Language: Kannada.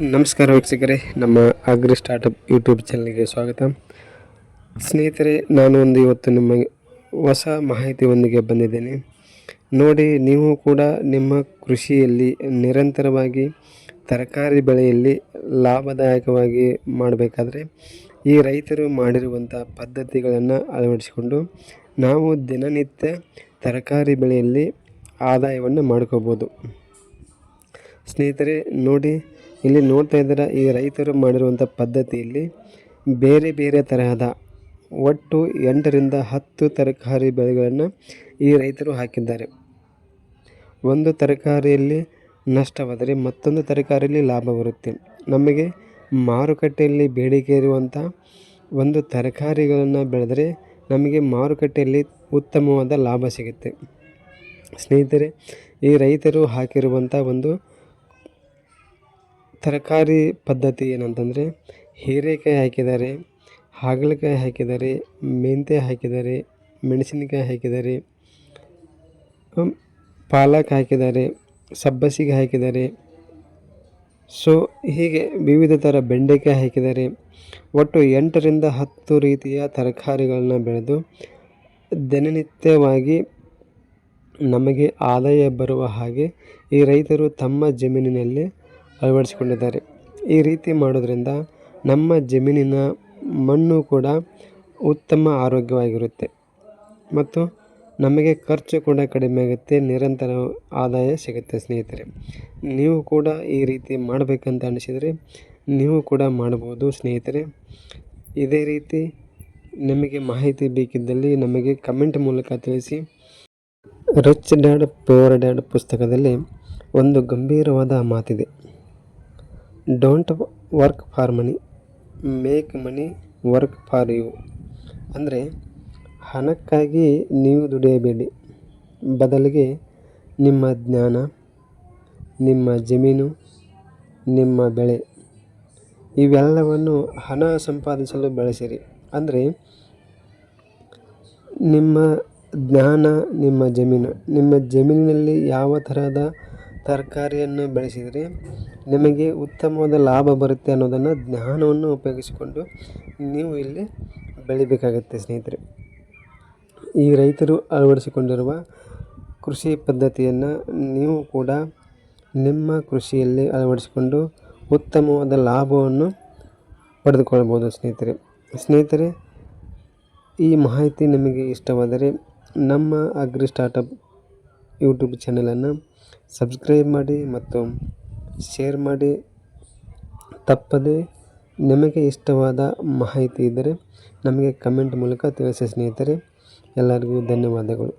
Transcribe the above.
ನಮಸ್ಕಾರ ವೀಕ್ಷಕರೇ, ನಮ್ಮ ಅಗ್ರಿ ಸ್ಟಾರ್ಟಪ್ ಯೂಟ್ಯೂಬ್ ಚಾನಲ್ಗೆ ಸ್ವಾಗತ. ಸ್ನೇಹಿತರೆ, ನಾನು ಒಂದು ಇವತ್ತು ನಿಮಗೆ ಹೊಸ ಮಾಹಿತಿಯೊಂದಿಗೆ ಬಂದಿದ್ದೇನೆ. ನೋಡಿ, ನೀವು ಕೂಡ ನಿಮ್ಮ ಕೃಷಿಯಲ್ಲಿ ನಿರಂತರವಾಗಿ ತರಕಾರಿ ಬೆಳೆಯಲ್ಲಿ ಲಾಭದಾಯಕವಾಗಿ ಮಾಡಬೇಕಾದ್ರೆ ಈ ರೈತರು ಮಾಡಿರುವಂಥ ಪದ್ಧತಿಗಳನ್ನು ಅಳವಡಿಸಿಕೊಂಡು ನಾವು ದಿನನಿತ್ಯ ತರಕಾರಿ ಬೆಳೆಯಲ್ಲಿ ಆದಾಯವನ್ನು ಮಾಡ್ಕೋಬೋದು. ಸ್ನೇಹಿತರೆ, ನೋಡಿ, ಇಲ್ಲಿ ನೋಡ್ತಾ ಇದ್ದೀರ, ಈ ರೈತರು ಮಾಡಿರುವಂಥ ಪದ್ಧತಿಯಲ್ಲಿ ಬೇರೆ ಬೇರೆ ತರಹದ ಒಟ್ಟು ಎಂಟರಿಂದ ಹತ್ತು ತರಕಾರಿ ಬೆಳೆಗಳನ್ನು ಈ ರೈತರು ಹಾಕಿದ್ದಾರೆ. ಒಂದು ತರಕಾರಿಯಲ್ಲಿ ನಷ್ಟವಾದರೆ ಮತ್ತೊಂದು ತರಕಾರಿಯಲ್ಲಿ ಲಾಭ ಬರುತ್ತೆ. ನಮಗೆ ಮಾರುಕಟ್ಟೆಯಲ್ಲಿ ಬೇಡಿಕೆ ಇರುವಂಥ ಒಂದು ತರಕಾರಿಗಳನ್ನು ಬೆಳೆದರೆ ನಮಗೆ ಮಾರುಕಟ್ಟೆಯಲ್ಲಿ ಉತ್ತಮವಾದ ಲಾಭ ಸಿಗುತ್ತೆ. ಸ್ನೇಹಿತರೆ, ಈ ರೈತರು ಹಾಕಿರುವಂಥ ಒಂದು ತರಕಾರಿ ಪದ್ಧತಿ ಏನಂತಂದರೆ, ಹೀರೆಕಾಯಿ ಹಾಕಿದ್ದಾರೆ ಹಾಗಲಕಾಯಿ ಹಾಕಿದ್ದಾರೆ ಮೆಂತ್ಯ ಹಾಕಿದ್ದಾರೆ ಮೆಣಸಿನಕಾಯಿ ಹಾಕಿದ್ದಾರೆ ಪಾಲಕ್ ಹಾಕಿದ್ದಾರೆ ಸಬ್ಬಸಿಗೆ ಹಾಕಿದ್ದಾರೆ ಸೊ ಹೀಗೆ ವಿವಿಧ ಥರ ಬೆಂಡೆಕಾಯಿ ಹಾಕಿದ್ದಾರೆ ಒಟ್ಟು ಎಂಟರಿಂದ ಹತ್ತು ರೀತಿಯ ತರಕಾರಿಗಳನ್ನ ಬೆಳೆದು ದಿನನಿತ್ಯವಾಗಿ ನಮಗೆ ಆದಾಯ ಬರುವ ಹಾಗೆ ಈ ರೈತರು ತಮ್ಮ ಜಮೀನಿನಲ್ಲಿ ಅಳವಡಿಸಿಕೊಂಡಿದ್ದಾರೆ. ಈ ರೀತಿ ಮಾಡೋದ್ರಿಂದ ನಮ್ಮ ಜಮೀನಿನ ಮಣ್ಣು ಕೂಡ ಉತ್ತಮ ಆರೋಗ್ಯವಾಗಿರುತ್ತೆ ಮತ್ತು ನಮಗೆ ಖರ್ಚು ಕೂಡ ಕಡಿಮೆ ಆಗುತ್ತೆ, ನಿರಂತರ ಆದಾಯ ಸಿಗುತ್ತೆ ಸ್ನೇಹಿತರೆ. ನೀವು ಕೂಡ ಈ ರೀತಿ ಮಾಡಬೇಕಂತ ಅನಿಸಿದರೆ ನೀವು ಕೂಡ ಮಾಡ್ಬೋದು ಸ್ನೇಹಿತರೆ. ಇದೇ ರೀತಿ ನಿಮಗೆ ಮಾಹಿತಿ ಬೇಕಿದ್ದಲ್ಲಿ ನಮಗೆ ಕಮೆಂಟ್ ಮೂಲಕ ತಿಳಿಸಿ. ರಿಚ್ ಡ್ಯಾಡ್ ಪ್ಯೂರ್ ಡ್ಯಾಡ್ ಪುಸ್ತಕದಲ್ಲಿ ಒಂದು ಗಂಭೀರವಾದ ಮಾತಿದೆ. Don't work for money make money work for you ಅಂದರೆ, ಹಣಕ್ಕಾಗಿ ನೀವು ದುಡಿಯಬೇಡಿ. ಬದಲಿಗೆ ನಿಮ್ಮ ಜ್ಞಾನ, ನಿಮ್ಮ ಜಮೀನು, ನಿಮ್ಮ ಬೆಳೆ, ಇವೆಲ್ಲವನ್ನು ಹಣ ಸಂಪಾದಿಸಲು ಬಳಸಿರಿ. ಅಂದರೆ, ನಿಮ್ಮ ಜ್ಞಾನ, ನಿಮ್ಮ ಜಮೀನು. ನಿಮ್ಮ ಜಮೀನಿನಲ್ಲಿ ಯಾವ ತರಹದ ತರಕಾರಿಯನ್ನು ಬೆಳೆಸಿದರೆ ನಿಮಗೆ ಉತ್ತಮವಾದ ಲಾಭ ಬರುತ್ತೆ ಅನ್ನೋದನ್ನು ಜ್ಞಾನವನ್ನು ಉಪಯೋಗಿಸಿಕೊಂಡು ನೀವು ಇಲ್ಲಿ ಬೆಳಿಬೇಕಾಗತ್ತೆ ಸ್ನೇಹಿತರೆ. ಈ ರೈತರು ಅಳವಡಿಸಿಕೊಂಡಿರುವ ಕೃಷಿ ಪದ್ಧತಿಯನ್ನು ನೀವು ಕೂಡ ನಿಮ್ಮ ಕೃಷಿಯಲ್ಲಿ ಅಳವಡಿಸಿಕೊಂಡು ಉತ್ತಮವಾದ ಲಾಭವನ್ನು ಪಡೆದುಕೊಳ್ಳಬಹುದು ಸ್ನೇಹಿತರೆ. ಸ್ನೇಹಿತರೆ, ಈ ಮಾಹಿತಿ ನಿಮಗೆ ಇಷ್ಟವಾದರೆ ನಮ್ಮ ಅಗ್ರಿ ಸ್ಟಾರ್ಟಪ್ ಯೂಟ್ಯೂಬ್ ಚಾನಲನ್ನು ಸಬ್ಸ್ಕ್ರೈಬ್ ಮಾಡಿ ಮತ್ತು ಶೇರ್ ಮಾಡಿ. ತಪ್ಪದೆ ನಿಮಗೆ ಇಷ್ಟವಾದ ಮಾಹಿತಿ ಇದ್ದರೆ ನಮಗೆ ಕಮೆಂಟ್ ಮೂಲಕ ತಿಳಿಸಿ ಸ್ನೇಹಿತರೆ. ಎಲ್ಲರಿಗೂ ಧನ್ಯವಾದಗಳು.